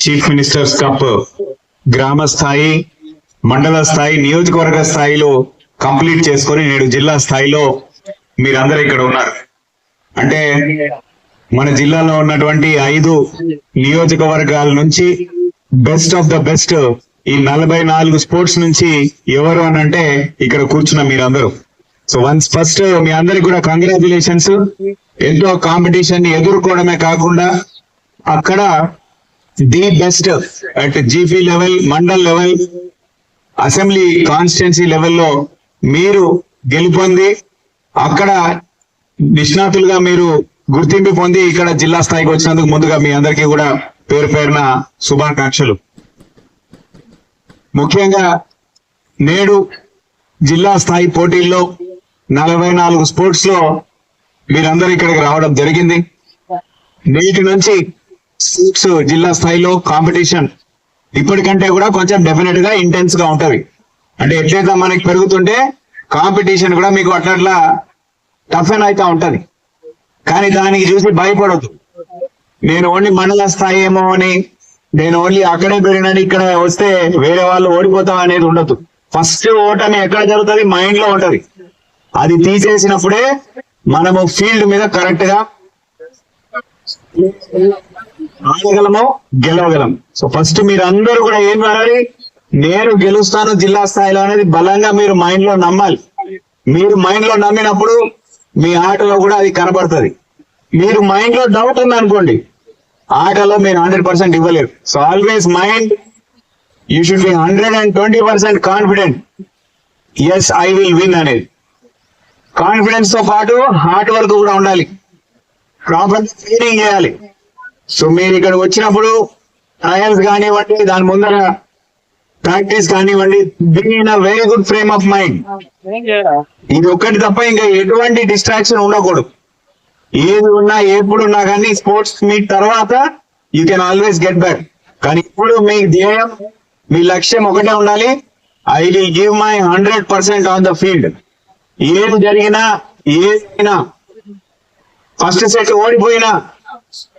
Chief ministers cup గ్రామ స్థాయి మండల స్థాయి నియోజకవర్గ స్థాయిలో కంప్లీట్ చేసుకొని నేడు జిల్లా స్థాయిలో మీరందరూ ఇక్కడ ఉన్నారు. అంటే మన జిల్లాలో ఉన్నటువంటి ఐదు నియోజకవర్గాల నుంచి బెస్ట్ ఆఫ్ ద బెస్ట్ ఈ నలభై నాలుగు స్పోర్ట్స్ నుంచి ఎవరు అని అంటే ఇక్కడ కూర్చున్న మీరందరూ. సో వన్స్ ఫస్ట్ మీ అందరికి కూడా కంగ్రాచులేషన్స్ ఎంతో కాంపిటీషన్ని ఎదుర్కోవడమే కాకుండా అక్కడ the best at GP level mandal level assembly constituency లెవెల్లో మీరు గెలుపొంది అక్కడ నిష్ణాతులుగా మీరు గుర్తింపు పొంది ఇక్కడ జిల్లా స్థాయికి వచ్చినందుకు ముందుగా మీ అందరికీ కూడా పేరు పేరున శుభాకాంక్షలు. ముఖ్యంగా నేడు జిల్లా స్థాయి పోటీల్లో నలభై నాలుగు స్పోర్ట్స్లో మీరందరూ ఇక్కడికి రావడం జరిగింది. నేటి నుంచి స్పోర్ట్స్ జిల్లా స్థాయిలో కాంపిటీషన్ ఇప్పటికంటే కూడా కొంచెం డెఫినెట్గా ఇంటెన్స్గా ఉంటది. అంటే ఎట్లయితే మనకి పెరుగుతుంటే కాంపిటీషన్ కూడా మీకు అట్లా టఫ్ అండ్ అయితే ఉంటది. కానీ దానికి చూసి భయపడద్దు. నేను ఓన్లీ మండల స్థాయి ఏమో అని నేను ఓన్లీ అక్కడే పెరిగినని ఇక్కడ వస్తే వేరే వాళ్ళు ఓడిపోతాం అనేది ఉండదు ఫస్ట్ ఓటమి ఎక్కడ జరుగుతుంది? మైండ్లో ఉంటది. అది తీసేసినప్పుడే మనము ఫీల్డ్ మీద కరెక్ట్గా ఆడగలము గెలవగలం. సో ఫస్ట్ మీరు అందరూ కూడా ఏం మారాలి నేను గెలుస్తాను జిల్లా స్థాయిలో అనేది బలంగా మీరు మైండ్లో నమ్మాలి. మీరు మైండ్లో నమ్మినప్పుడు మీ ఆటలో కూడా అది కనబడుతుంది. మీరు మైండ్లో డౌట్ ఉంది అనుకోండి ఆటలో మీరు హండ్రెడ్ పర్సెంట్ ఇవ్వలేరు. So always mind you should be hundred and twenty percent confident yes I will win అనేది. కాన్ఫిడెన్స్తో పాటు హార్డ్ వర్క్ కూడా ఉండాలి. ప్రాపర్ ట్రైనింగ్ చేయాలి. సో మీరు ఇక్కడ వచ్చినప్పుడు ట్రయల్స్ కానివ్వండి దాని ముందర ప్రాక్టీస్ కానివ్వండి be in a very good frame of mind ఇది ఒక్కటి తప్ప ఇంకా ఎటువంటి డిస్ట్రాక్షన్ ఉండకూడదు. ఏది ఉన్నా ఎప్పుడు ఉన్నా కానీ స్పోర్ట్స్ మీట్ తర్వాత you can always get back కానీ ఇప్పుడు మీ ధ్యేయం మీ లక్ష్యం ఒకటే ఉండాలి. I will give my hundred percent on the field ఏది జరిగినా ఏదైనా ఫస్ట్ సెట్ ఓడిపోయినా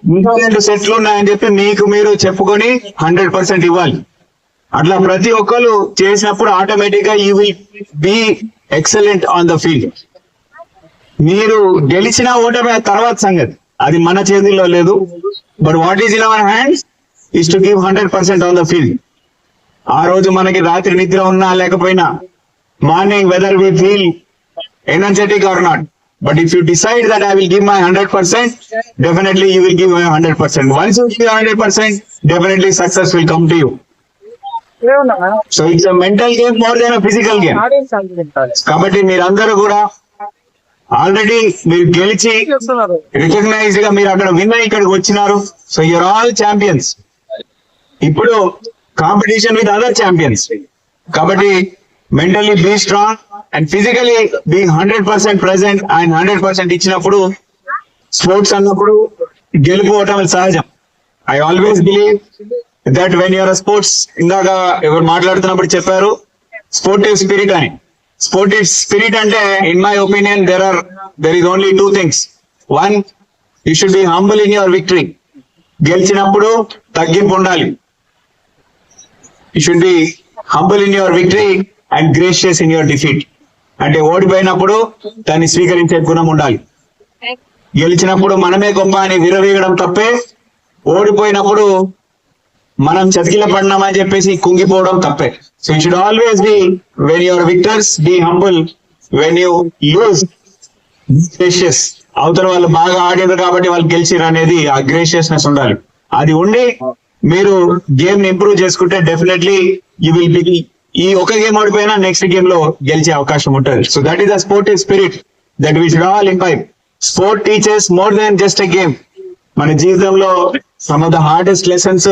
ఇంకా రెండు సెట్లు ఉన్నాయని చెప్పి మీకు మీరు చెప్పుకొని హండ్రెడ్ పర్సెంట్ ఇవ్వాలి. అట్లా ప్రతి ఒక్కరు చేసినప్పుడు ఆటోమేటిక్గా you will be excellent on the field మీరు గెలిచిన ఓటమి తర్వాత సంగతి. అది మన చేతుల్లో లేదు. But what is in our hands is to give hundred percent on the field ఆ రోజు మనకి రాత్రి నిద్ర ఉన్నా లేకపోయినా morning whether we feel energetic or not decide that I will give my hundred percent definitely you will give my hundred percent once you give hundred percent definitely success will come to you so it's mental game more than physical game కాబట్టి మీరందరూ కూడా already మీరు గెలిచి రికగ్నైజ్గా మీరు అక్కడ win అయ్యి ఇక్కడికి వచ్చినారు. సో యూర్ ఆల్ ఛాంపియన్స్ ఇప్పుడు కాంపిటీషన్ విత్ అదర్ ఛాంపియన్స్ కాబట్టి mentally be strong and physically being hundred percent present and hundred percent ఇచ్చినప్పుడు స్పోర్ట్స్ అన్నప్పుడు గెలుపు సహజం. I always believe that when you're sports ఇందాక ఎవరు మాట్లాడుతున్నప్పుడు చెప్పారు స్పోర్టివ్ స్పిరిట్ అని. స్పోర్టివ్ స్పిరిట్ అంటే in my opinion there are there is only two things one you should be humble in your victory గెలిచినప్పుడు తగ్గింపు ఉండాలి. You should be humble in your victory and gracious in your defeat అంటే ఓడిపోయినప్పుడు దాన్ని స్వీకరించే గుణం ఉండాలి. గెలిచినప్పుడు మనమే గొప్ప అని విరవీగడం తప్పే ఓడిపోయినప్పుడు మనం చతికిల పడినామని చెప్పేసి కుంగిపోవడం తప్పే. So should always be when your victors be humble when you lose gracious అవతల వాళ్ళు బాగా ఆడారు కాబట్టి వాళ్ళు గెలిచిరు అనేది ఆ గ్రేషియస్నెస్ ఉండాలి. అది ఉండి మీరు గేమ్ని ఇంప్రూవ్ చేసుకుంటే డెఫినెట్లీ యూ విల్ బి ఈ ఒక గేమ్ ఆడిపోయినా నెక్స్ట్ గేమ్లో గెలిచే అవకాశం ఉంటుంది. So that is the sportive spirit that we should all imbibe sport teachers more than just a game మన జీవితంలో some of the hardest lessons